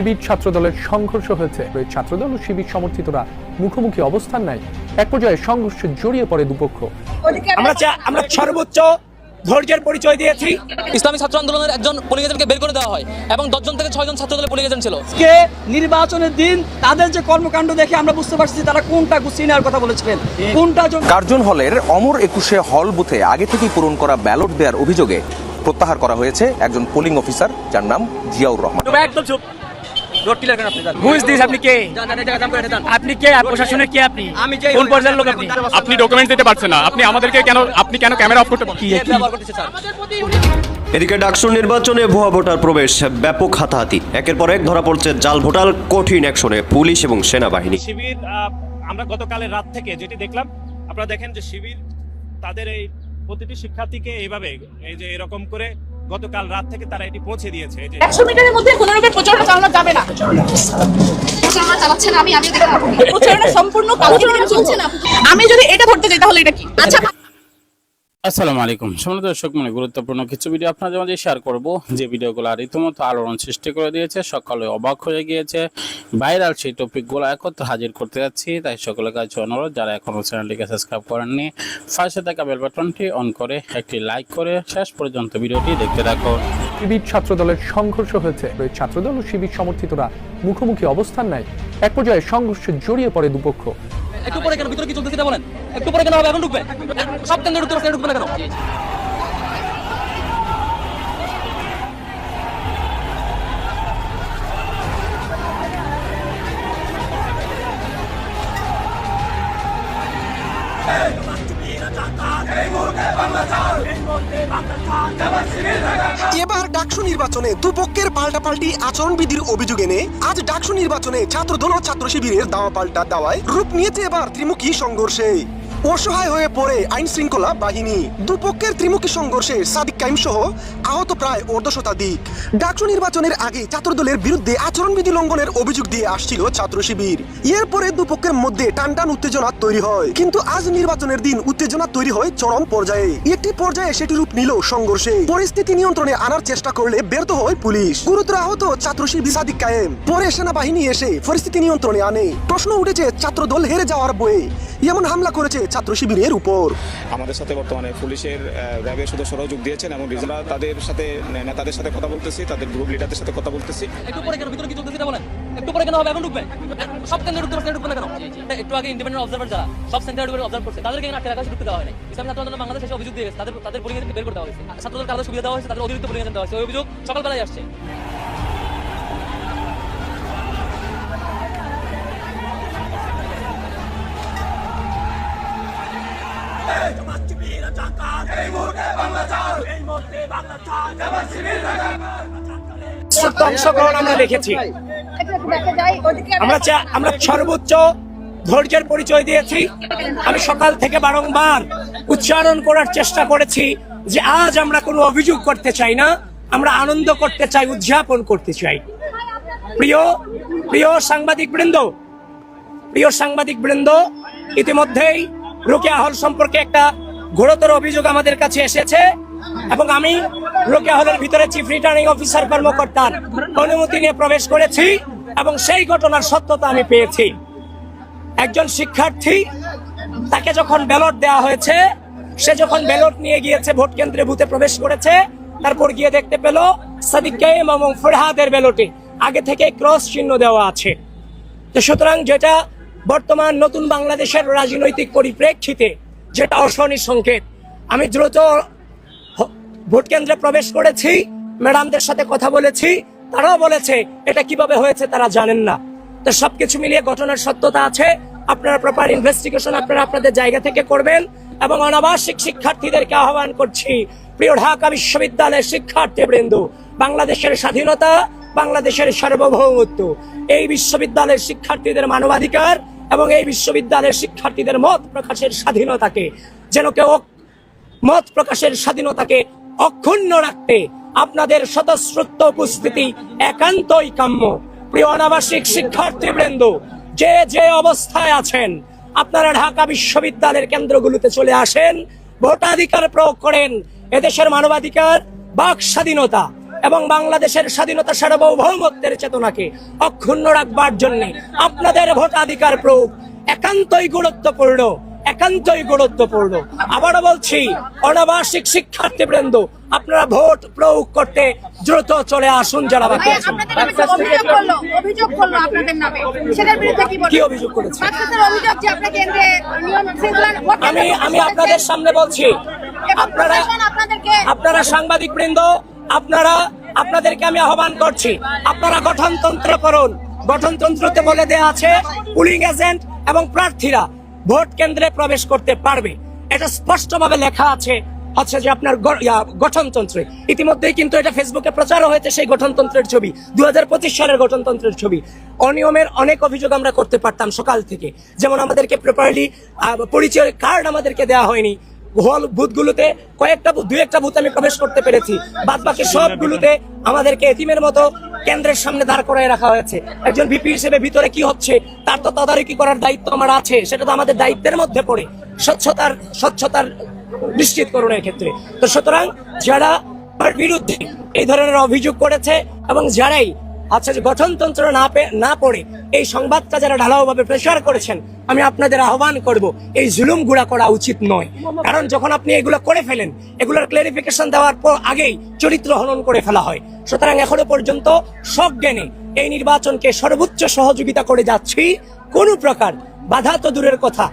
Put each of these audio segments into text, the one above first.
শিবির ছাত্রদলের সংঘর্ষ হয়েছে। ওই ছাত্রদল ও শিবির সমর্থিতরা মুখোমুখি অবস্থান নেয়। এক পর্যায়ে সংঘর্ষে জড়িয়ে পড়ে দুপক্ষ। আমরা আমরা সর্বোচ্চ ধৈর্যের পরিচয় দিয়েছি। ইসলামী ছাত্র আন্দোলনের একজন পুলিশ এজেন্টকে বের করে দেওয়া হয় এবং দশজন থেকে ছয়জন ছাত্র দলের পুলিশ এজেন্ট ছিল। আজকে নির্বাচনের দিন তাদের যে কর্মকাণ্ড দেখে আমরা বুঝতে পারছি তারা কোনটা গুছিয়ে নেওয়ার কথা বলেছিলেন কোনটা জন- কার্জন হলের অমর একুশে হল বুথে আগে থেকেই পূরণ করা ব্যালট দেওয়ার অভিযোগে প্রত্যাহার করা হয়েছে একজন পোলিং অফিসার যার নাম জিয়াউর রহমান। একদম চুপ। রোড ক্লিয়ার করেন আপনি যান। বুঝ দিস আপনি কে? যান, যান, এই জায়গায় দাম করে যান। আপনি কে? প্রশাসনের কে আপনি? আমি যে কোন পর্যায়ের লোক আপনি? আপনি ডকুমেন্ট দিতে পারছেন না। আপনি আমাদেরকে কেন আপনি কেন ক্যামেরা অফ করতে পারেন কে ব্যবহার করতেছে স্যার। এদিকে ডাকসু নির্বাচনে ভুয়া ভোটার প্রবেশ ব্যাপক হাতাহাতি। একের পর এক ধরা পড়ছে জাল ভোটার কঠিন অ্যাকশনে পুলিশ এবং সেনাবাহিনী। শিবির আহ, আমরা গতকালের রাত থেকে যেটি দেখলাম আপনারা দেখেন যে শিবির তাদের এই প্রতিটি শিক্ষার্থীকে এইভাবে এই যে এরকম করে গতকাল রাত থেকে তারা এটি পৌঁছে দিয়েছে যে একশো মিটারের মধ্যে কোনো রকমের প্রচারণা চালানো যাবে না। প্রচারণা চালাচ্ছেন আমি আমি প্রচারণা সম্পূর্ণ কালকে চলছে না। আমি যদি এটা ধরতে যাই, তাহলে এটা কি? আচ্ছা আসসালামু আলাইকুম। সম্মানিত দর্শক মানে গুরুত্বপূর্ণ কিছু ভিডিও আপনাদের মাঝে শেয়ার করব। যে ভিডিওগুলো রীতিমতো আলোড়ন সৃষ্টি করে দিয়েছে, সকালে অবাক হয়ে গিয়েছে। ভাইরাল সেই টপিকগুলো একত্র হাজির করতে যাচ্ছি, তাই সকলের কাছে অনুরোধ, যারা এখনও চ্যানেলটিকে সাবস্ক্রাইব করেননি, পাশে থাকা বেল বাটনটি অন করে একটি লাইক করে শেষ পর্যন্ত ভিডিওটি দেখতে থাকুন। শিবির ছাত্রদলের সংঘর্ষ হয়েছে। ওই ছাত্রদল ও শিবির সমর্থিতরা মুখোমুখি অবস্থান নেয়। এক পর্যায়ে সংঘর্ষে জড়িয়ে পড়ে দুপক্ষ। একটু পরে কেন? ভিতরে কি চলতেছে এটা বলেন। একটু পরে কেন হবে? এখন ঢুকবে। সব কেন্দ্রে ঢুকতে পারছে ঢুকবে না কেন? ডাকসু নির্বাচনে দুপক্ষের পাল্টাপাল্টি আচরণবিধির অভিযোগ এনে আজ ডাকসু নির্বাচনে ছাত্রদল ও ছাত্র শিবিরের দাওয়া পাল্টা দাওয়ায় রূপ নিয়েছে এবার ত্রিমুখী সংঘর্ষে। অসহায় হয়ে পড়ে আইন শৃঙ্খলা বাহিনী। দুপক্ষের ত্রিমুখী সংঘর্ষে সাদিক কাইম সহ আহত প্রায় অর্ধ শতাধিক নির্বাচনের আগে ছাত্রদলের বিরুদ্ধে আচরণবিধি লঙ্ঘনের অভিযোগ দিয়ে আসছিল ছাত্র শিবির। এরপরে দুপক্ষের মধ্যে টান টান উত্তেজনা তৈরি হয়। কিন্তু আজ নির্বাচনের দিন উত্তেজনা তৈরি হয় চরম পর্যায়ে। একটি পর্যায়ে সেটি রূপ নিল সংঘর্ষে। পরিস্থিতি নিয়ন্ত্রণে আনার চেষ্টা করলে ব্যর্থ হয় পুলিশ। গুরুতর আহত ছাত্র শিবির সাদিক কায়েম। পরে সেনাবাহিনী এসে পরিস্থিতি নিয়ন্ত্রণে আনে। প্রশ্ন উঠেছে, ছাত্রদল হেরে যাওয়ার বয়ে এমন হামলা করেছে ছাত্র শিবিরের উপর। আমাদের সাথে বর্তমানে পুলিশের র্যাবের সদস্যরাও যোগ দিয়েছেন এবং আমরা তাদের সাথে নেতাদের সাথে কথা বলতেছি তাদের গ্রুপ লিডারদের সাথে কথা বলতেছি। একটু পরে কেন? ভিতরে কি চলতেছে এটা বলেন? একটু পরে কেন হবে? এখন ঢুকবে? সব কেন্দ্রে ঢুকতে পারছে ঢুকবে না কেন? একটু আগে ইন্ডিপেন্ডেন্ট অবজারভার যারা সব সেন্টার ঢুকে অবজার্ভ করছে তাদেরকে এখানে আটকে রাখা ঢুকতে দেওয়া হয়নি। ইসলামী ছাত্র আন্দোলন বাংলাদেশ এসে অভিযোগ দিয়ে গেছে তাদের তাদের পুলিশ বের করে দেওয়া হয়েছে। ছাত্রদের কারণে সুবিধা দেওয়া হয়েছে তাদের অতিরিক্ত পুলিশ দেওয়া হয়েছে ওই অভিযোগ সকালবেলায় আসছে। অংশগ্রহণ আমরা দেখেছি। আমরা সর্বোচ্চ ধৈর্যের পরিচয় দিয়েছি। আমি সকাল থেকে বারংবার উচ্চারণ করার চেষ্টা করেছি যে আজ আমরা কোনো অভিযোগ করতে চাই না, আমরা আনন্দ করতে চাই, উদযাপন করতে চাই। প্রিয় প্রিয় সাংবাদিক বৃন্দ, প্রিয় সাংবাদিক বৃন্দ, ইতিমধ্যেই রোকেয়া হল সম্পর্কে একটা ঘোরতর অভিযোগ আমাদের কাছে এসেছে। এবং আমি রোকেয়া হলের ভিতরে চিফ রিটার্নিং অফিসার কর্মকর্তার অনুমতি নিয়ে প্রবেশ করেছি এবং সেই ঘটনার সত্যতা আমি পেয়েছি। একজন শিক্ষার্থী, তাকে যখন ব্যালট দেওয়া হয়েছে, সে যখন ব্যালট নিয়ে গিয়েছে, ভোট কেন্দ্রে বুথে প্রবেশ করেছে, তারপর গিয়ে দেখতে পেল সাদিক এবং ফরহাদের ব্যালটে আগে থেকে ক্রস চিহ্ন দেওয়া আছে। তো সুতরাং যেটা বর্তমান নতুন বাংলাদেশের রাজনৈতিক পরিপ্রেক্ষিতে যেটা অশনি সংকেত, আমি দ্রুত ভোট কেন্দ্রে প্রবেশ করেছি, ম্যাডামদের সাথে কথা বলেছি, তারাও বলেছে, এটা কীভাবে হয়েছে তারা জানেন না। তো সবকিছু মিলিয়ে ঘটনার সত্যতা আছে, আপনারা প্রপার ইনভেস্টিগেশন আপনারা আপনাদের জায়গা থেকে করবেন এবং অনাবাসিক শিক্ষার্থীদেরকে আহ্বান করছি, প্রিয় ঢাকা বিশ্ববিদ্যালয়ের শিক্ষার্থীবৃন্দ, বাংলাদেশের স্বাধীনতা, বাংলাদেশের সার্বভৌমত্ব, এই বিশ্ববিদ্যালয়ের শিক্ষার্থীদের মানবাধিকার এবং এই বিশ্ববিদ্যালয়ের শিক্ষার্থীদের মত প্রকাশের স্বাধীনতাকে, যেন কেউ মত প্রকাশের স্বাধীনতাকে অক্ষুণ্ণ রাখতে আপনাদের স্বতঃস্রুত উপস্থিতি একান্তই কাম্য। প্রিয় অনাবাসিক শিক্ষার্থীবৃন্দ, যে যে অবস্থায় আছেন, আপনারা ঢাকা বিশ্ববিদ্যালয়ের কেন্দ্রগুলোতে চলে আসেন, ভোটাধিকার প্রয়োগ করেন, এদেশের মানবাধিকার, বাক স্বাধীনতা এবং বাংলাদেশের স্বাধীনতা সার্বভৌমত্বের চেতনাকে অক্ষুণ্ণ রাখবার জন্য আপনাদের ভোটাধিকার প্রয়োগ একান্তই গুরুত্বপূর্ণ। একান্তই গুরুত্বপূর্ণ। আবারও বলছি অনাবাসিক শিক্ষার্থীবৃন্দ আপনারা ভোট প্রয়োগ করতে দ্রুত চলে আসুন যারা কি অভিযোগ করেছে? আমি আমি আপনাদের সামনে বলছি আপনারা আপনারা সাংবাদিক বৃন্দ আপনারা আপনাদেরকে আমি আহ্বান করছি আপনারা গঠনতন্ত্র করুন। গঠনতন্ত্রতে বলে দেয়া আছে পুলিং এজেন্ট এবং প্রার্থীরা। ভোট কেন্দ্রে প্রবেশ করতে পারবে। এটা স্পষ্টভাবে লেখা আছে, হচ্ছে যে আপনার গঠনতন্ত্রে। ইতিমধ্যেই কিন্তু এটা ফেসবুকে প্রচারও হয়েছে সেই গঠনতন্ত্রের ছবি দুই হাজার পঁচিশ সালের গঠনতন্ত্রের ছবি। অনিয়মের অনেক অভিযোগ আমরা করতে পারতাম সকাল থেকে। যেমন আমাদেরকে প্রপারলি পরিচয় কার্ড আমাদেরকে দেওয়া হয়নি। হল বুথগুলোতে কয়েকটা দুই একটা বুথ আমি প্রবেশ করতে পেরেছি। বাদ বাকি সবগুলোতে আমাদেরকে এতিমের মতো কেন্দ্রের সামনে দাঁড় করায় রাখা হয়েছে। একজন ভিপি হিসেবে ভিতরে কি হচ্ছে, তার তো তদারকি করার দায়িত্ব আমার আছে, সেটা তো আমাদের দায়িত্বের মধ্যে পড়ে। স্বচ্ছতার স্বচ্ছতার নিশ্চিত করণের ক্ষেত্রে। তো সুতরাং যারা বিরুদ্ধে এই ধরনের অভিযোগ করেছে এবং যারাই আচ্ছা যে গঠনতন্ত্র না না পড়ে এই সংবাদটা যারা ঢালাওভাবে প্রেশার করেছেন, আমি আপনাদের আহ্বান করব, এই জুলুম গুড়া করা উচিত নয়। কারণ যখন আপনি এগুলো করে ফেলেন, এগুলোর ক্লারিফিকেশন দেওয়ার পর আগেই চরিত্র হনন করে ফেলা হয়। সুতরাং এখনও পর্যন্ত সব জ্ঞানে এই নির্বাচনকে সর্বোচ্চ সহযোগিতা করে যাচ্ছি। কোনো প্রকার বাধা তো দূরের কথা।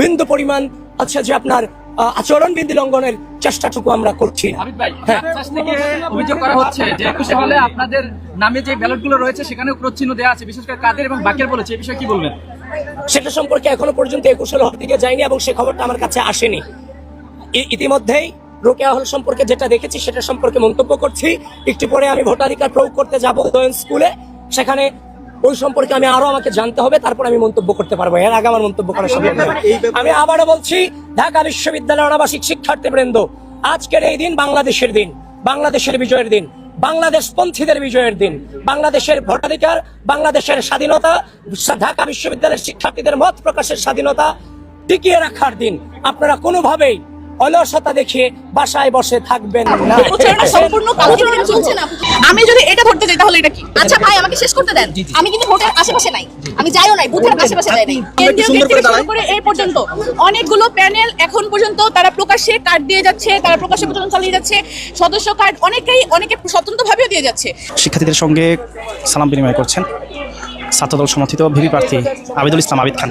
বিন্দু পরিমাণ আচ্ছা যে আপনার আহ, আচরণ বিধি লঙ্ঘনের চেষ্টাটুকু আমরা করছি না। হ্যাঁ। অভিযোগ করা হচ্ছে যে একুশে হলে আপনাদের নামে যে ব্যালটগুলো রয়েছে সেখানে ক্রোধচিহ্ন দেওয়া আছে। বিশেষ করে কাদের এবং বাকের বলেছে এই বিষয়ে কি বলবেন? সেটা সম্পর্কে এখনও পর্যন্ত একুশে লহর দিকে যায়নি এবং সে খবরটা আমার কাছে আসেনি। ইতিমধ্যেই রোকেয়া হল সম্পর্কে যেটা দেখেছি সেটা সম্পর্কে মন্তব্য করছি। একটু পরে আমি ভোটাধিকার প্রয়োগ করতে যাব উদয়ন স্কুলে। সেখানে ওই সম্পর্কে আমি আরও আমাকে জানতে হবে তারপর আমি মন্তব্য করতে পারব। এর আগে আমার মন্তব্য করা সম্ভব আমি আবারও বলছি ঢাকা বিশ্ববিদ্যালয়ের আবাসিক শিক্ষার্থী বৃন্দ আজকের এই দিন বাংলাদেশের দিন বাংলাদেশের বিজয়ের দিন বাংলাদেশ পন্থীদের বিজয়ের দিন বাংলাদেশের ভোটাধিকার বাংলাদেশের স্বাধীনতা ঢাকা বিশ্ববিদ্যালয়ের শিক্ষার্থীদের মত প্রকাশের স্বাধীনতা টিকিয়ে রাখার দিন। আপনারা কোনোভাবেই অলসতা দেখে বাসায় বসে থাকবেন না। প্রচারণা সম্পূর্ণ কালচারাল চলছে না। আমি যদি এটা ধরতে যাই তাহলে এটা কি? আচ্ছা ভাই আমাকে শেষ করতে দেন। আমি কিন্তু ভোটের আশেপাশে নাই। আমি যাইও নাই বুথের আশেপাশে যাই নাই। কেন্দ্রীয় গেট থেকে শুরু করে এই পর্যন্ত। অনেকগুলো প্যানেল এখন পর্যন্ত তারা প্রকাশ্যে কার্ড দিয়ে যাচ্ছে তারা প্রকাশ্যে প্রচারণা চালিয়ে যাচ্ছে। সদস্য কার্ড অনেকেই অনেকে স্বতন্ত্রভাবেও দিয়ে যাচ্ছে। শিক্ষার্থীদের সঙ্গে সালাম বিনিময় করছেন ছাত্রদল সমর্থিত ভিপি প্রার্থী আবিদুল ইসলাম আবিদ খান।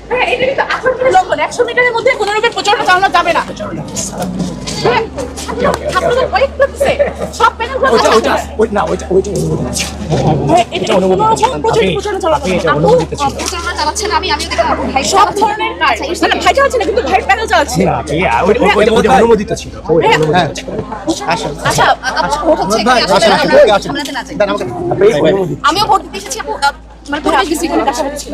হ্যাঁ এটা কিন্তু লঙ্ঘন একশো মিটারের মধ্যে কোনো প্রচারণা চালানো যাবে না। সব আমিও ধরনের না কিন্তু প্যানেল চালাচ্ছে। অনুমোদিত ছিল। আচ্ছা ভোট আমিও দিতে এসেছি মানে পরিবেশ বিশৃঙ্খলার কাছাকাছি ছিল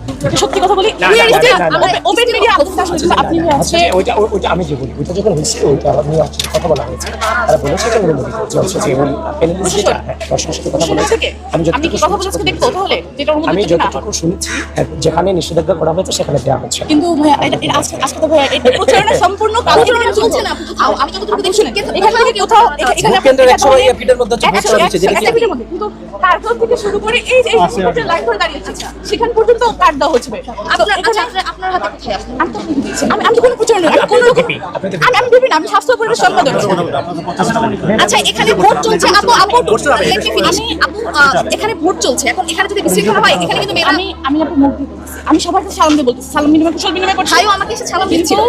সত্যি কথা বলি। ওপেন মিডিয়া আপু আপনি আচ্ছা আছে ওইটা ওইটা আমি যে বলি ওইটা যখন হয়েছে ওইটা হচ্ছে কথা বলা হয়েছে। তারা বলেছে যে অনুমোদিত যে হচ্ছে যে কথা বলেছে আমি আমি যতটুকু কথা বলে আজকে তাহলে যেটা আমি যতটুকু শুনেছি হ্যাঁ, যেখানে নিষেধাজ্ঞা করা হয়েছে সেখানে দেওয়া হচ্ছে। কিন্তু ভাইয়া এটা আজকে আজকে তো ভাইয়া এটা প্রচারণা সম্পূর্ণ কালচারাল চলছে না আমি যতটুকু দেখছি এখান থেকে কোথাও এখানে কেন্দ্রের একশো এপিটের মধ্যে হচ্ছে যেটা। কিন্তু তারপর থেকে শুরু করে এই এই লাইন ধরে দাঁড়িয়ে আছে সেখান পর্যন্ত কার্ড দেওয়া হচ্ছে ভাই। আপনার হাতে কোথায় আমি তো আমি আমি তো কোনো প্রচারণা আমি কোনো রকম- আমি আমি ভেবে না আমি স্বাস্থ্য পরিবেশ সম্পাদক আচ্ছা এখানে ভোট চলছে আপু। আমি এখানে ভোট চলছে এখন এখানে যদি বিশৃঙ্খলা হয় এখানে কিন্তু আমি আমি আপু মুখ। আমি সবার কাছে সালাম দিয়ে বলতেছি সালাম বিনিময় কুশল বিনিময় করছি ভাইও আমাকে এসে সালাম কিন্তু দিচ্ছিল।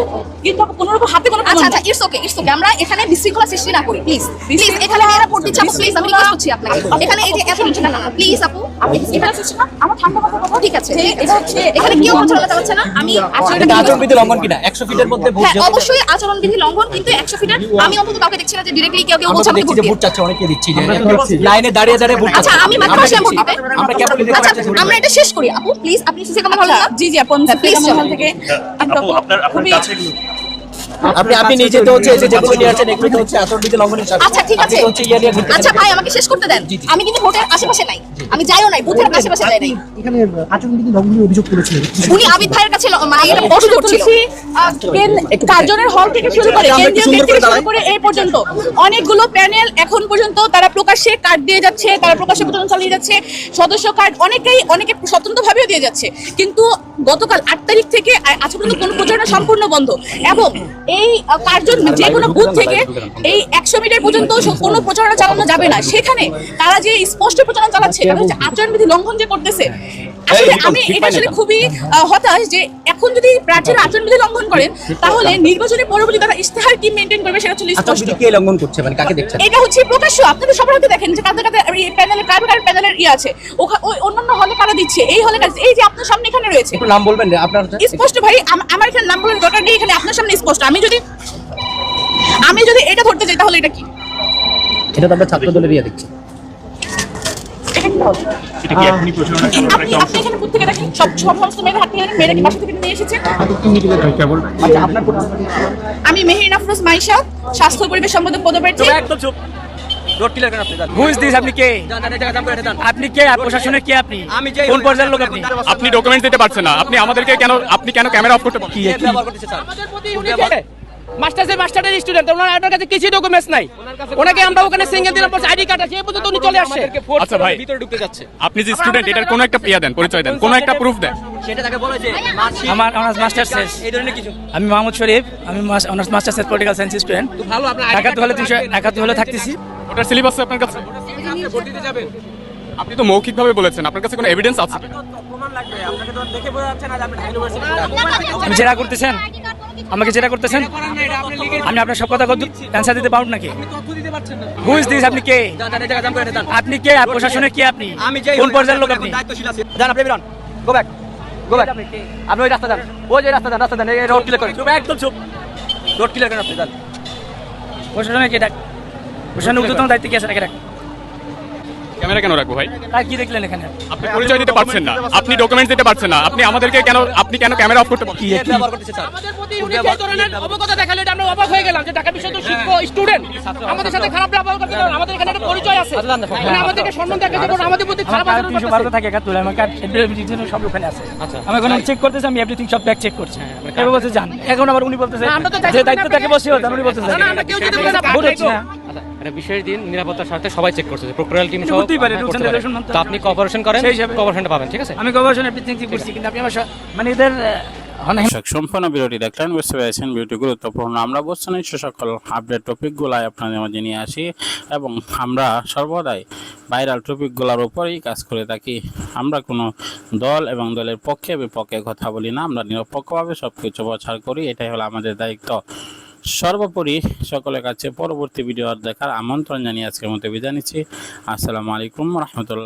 কিন্তু আপু কোনো রকম হাতে কোনো আচ্ছা আচ্ছা ইটস ওকে ইটস ওকে আমরা এখানে বিশৃঙ্খলা সৃষ্টি না করি প্লিজ প্লিজ এখানে মেয়েরা আপু প্লিজ আমি রিকোয়েস্ট করছি আপনাকে। এখানে এই যে এত না না প্লিজ আপু। আপনি আসছেন না? আমার ঠান্ডা কথা বলব ঠিক আছে। এটা হচ্ছে এখানে কেউ কথা বলা যাচ্ছে না। আমি আচরণবিধি লঙ্ঘন কিনা? একশো ফিটের মধ্যে ভোট হ্যাঁ অবশ্যই আচরণবিধি লঙ্ঘন কিন্তু একশো ফিটের আমি অন্তত কাউকে দেখছি না যে ডিরেক্টলি কেউ কেউ বলছে আমাকে ভোট ভোট চাচ্ছে অনেকে দিচ্ছি যে লাইনে দাঁড়িয়ে দাঁড়িয়ে ভোট আচ্ছা আমি মাত্র আসলাম ভোট দিতে। আমরা আচ্ছা আমরা এটা শেষ করি আপু। প্লিজ আপনি সিসি হলেন না জি জি আপু আমি প্লিজ চলেন। থেকে আপনার কাছে আপনি আপনি নিজে তো হচ্ছে যে যেগুলো নিয়ে আসছেন এগুলো তো হচ্ছে লঙ্ঘনের সাথে আচ্ছা ঠিক আছে। হচ্ছে ইয়ে নিয়ে আচ্ছা ভাই আমাকে শেষ করতে দেন। আমি কিন্তু ভোটের আশেপাশে নাই। আমি যাইও নাই বুথের আশেপাশে যাই নাই। এখানে আচরণবিধি লঙ্ঘনের অভিযোগ করেছিলেন। উনি আবিদ ভাইয়ের কাছে মানে এটা প্রশ্ন করছিল কার্জনের হল থেকে শুরু করে কেন্দ্রীয় গেট থেকে শুরু করে এই পর্যন্ত। অনেকগুলো প্যানেল এখন পর্যন্ত তারা প্রকাশ্যে কার্ড দিয়ে যাচ্ছে তারা প্রকাশ্যে প্রচারণা চালিয়ে যাচ্ছে সদস্য কার্ড অনেকেই অনেকে স্বতন্ত্রভাবেও দিয়ে যাচ্ছে। কিন্তু গতকাল আট তারিখ থেকে আজ পর্যন্ত কোনো প্রচারণা সম্পূর্ণ বন্ধ। এবং এই কার্জন যে কোনো বুথ থেকে এই একশো মিটার পর্যন্ত কোনো প্রচারণা চালানো যাবে না। সেখানে তারা যে স্পষ্ট প্রচারণা চালাচ্ছে হচ্ছে আচরণবিধি লঙ্ঘন যে করতেছে আসলে আমি এটা আসলে খুবই হতাশ যে এখন যদি প্রার্থীরা আচরণবিধি লঙ্ঘন করেন তাহলে নির্বাচনের পরবর্তী তারা ইস্তেহার কি মেনটেন করবে সেটা চলে স্পষ্ট। কে লঙ্ঘন করছে? মানে কাকে দেখছেন? এটা হচ্ছে প্রকাশ্য। আপনারা সবার হাতে দেখেন যে কাদের কাদের প্যানেলে কার কার প্যানেলের ইয়ে আছে। ওই অন্যান্য হলে কারা দিচ্ছে? এই হলে কারা এই যে আপনার সামনে এখানে রয়েছে। নাম বলবেন আপনার স্পষ্ট ভাই আমার এখানে নাম বলার দরকার নেই এখানে আপনার সামনে স্পষ্ট। আমি যদি আমি যদি এটা ধরতে যাই তাহলে এটা কি? এটা তো আমরা ছাত্র দলের ইয়ে দেখছি আমি মেহেরিন আফরোজ মাইশা স্বাস্থ্য পরিবেশ সম্বন্ধে পদপ্রার্থী। রোড ক্লিয়ার করেন আপনি দিস আপনি কে? আপনি কে? প্রশাসনের কে আপনি? আমি কোন পর্যায়ের লোক আপনি? আপনি ডকুমেন্ট দিতে পারছেন না। আপনি আমাদেরকে কেন আপনি কেন ক্যামেরা অফ করতে কি? মাস্টার্সের মাস্টারের স্টুডেন্ট ওনার আপনার কাছে কিছু ডকুমেন্টস নাই। ওনাকে আমরা ওখানে সিঙ্গেল দিলাম পর আইডি কার্ড আছে এই পর্যন্ত উনি চলে আসছে। আচ্ছা ভাই ভিতরে ঢুকতে যাচ্ছে। আপনি যে স্টুডেন্ট এটার কোনো একটা ইয়া দেন পরিচয় দেন কোনো একটা প্রুফ দেন। সেটা তাকে বলে যে আমার অনার্স মাস্টার শেষ এই ধরনের কিছু। আমি মাহমুদ শরীফ আমি অনার্স মাস্টার শেষ পলিটিক্যাল সায়েন্স স্টুডেন্ট তো ভালো আপনার হলে তিনশো একাত্তর হলে থাকতেছি। ওটার সিলেবাস আপনার কাছে? ভোট দিতে যাবেন। আপনি তো মৌখিকভাবে বলেছেন আপনার কাছে কোনো এভিডেন্স আছে? প্রমাণ লাগবে আপনাকে তো দেখে বোঝা যাচ্ছে না যে আপনি ঢাকা ইউনিভার্সিটি জেরা করতেছেন? আমাকে জেরা করতেছেন আমি আপনার সব কথা অ্যান্সার দিতে পারব নাকি? বুঝ দিস আপনি কে? আপনি কে? প্রশাসনে কে আপনি? কোন পর্যায়ের লোক আপনি? জান আপনি বেরোন। গো ব্যাক গো ব্যাক আপনি ওই রাস্তা যান। ওই যে রাস্তা যান রাস্তা যান। এই রোড ক্লিয়ার করেন। চুপ একদম চুপ। রোড ক্লিয়ার করেন আপনি যান। প্রশাসনের কে ডাক প্রশাসনের ঊর্ধ্বতন দায়িত্ব কে আছে? ডাকে। রাখ ক্যামেরা কেন রাখব ভাই? কি দেখলেন এখানে? আপনি পরিচয় দিতে পারছেন না। আপনি ডকুমেন্ট দিতে পারছেন না। আপনি আমাদেরকে কেন আপনি কেন ক্যামেরা অফ করতে কি আমাদের প্রতি উনি যে ধরনের অবগত দেখালে এটা আমরা অবাক হয়ে গেলাম যে ঢাকা বিশ্ববিদ্যালয়ের শিক্ষক স্টুডেন্ট আমাদের সাথে খারাপ ব্যবহার করতে পারেন আমাদের এখানে একটা পরিচয় আছে। মানে আমাদেরকে সম্মান দেখাতে পারেন আমাদের প্রতি খারাপ আচরণ করতেছে। বারোতে থাকে একাত্তর আমার কার্ড সব ওখানে আছে। আমি এখন চেক করতেছি আমি এভরিথিং সব ব্যাগ চেক করছি। এবার বলতে যান এখন আবার উনি বলতেছে যে দায়িত্ব তাকে বসিও তার উনি বলতেছে না, না, আমরা কেউ যেতে পারি না, এটা বিশেষ দিন নিরাপত্তার স্বার্থে সবাই চেক করছে প্রোক্টোরিয়াল টিম হতেই পারে, মানতে তো আপনি কোঅপারেশন করেন সেই হিসাবে- পাবেন ঠিক আছে? আমি গবেষণা এভরিথিং ঠিক করছি কিন্তু আপনি আমার মানে এদের সম্পূর্ণ ভিডিওটি দেখলেন বুঝতে পেরেছেন ভিডিওটি গুরুত্বপূর্ণ। আমরা বলছি না সে সকল আপডেট টপিকগুলাই আপনাদের মাঝে নিয়ে আসি এবং আমরা সর্বদাই ভাইরাল টপিকগুলোর উপরেই কাজ করে থাকি। আমরা কোনো দল এবং দলের পক্ষে বিপক্ষে কথা বলি না আমরা নিরপেক্ষভাবে সব কিছু প্রচার করি এটাই হলো আমাদের দায়িত্ব। সর্বোপরি সকলের কাছে পরবর্তী ভিডিও দেখার আমন্ত্রণ জানিয়ে আজকের মতো বিদায় নিচ্ছি। আসসালামু আলাইকুম রহমতুল্লাহ।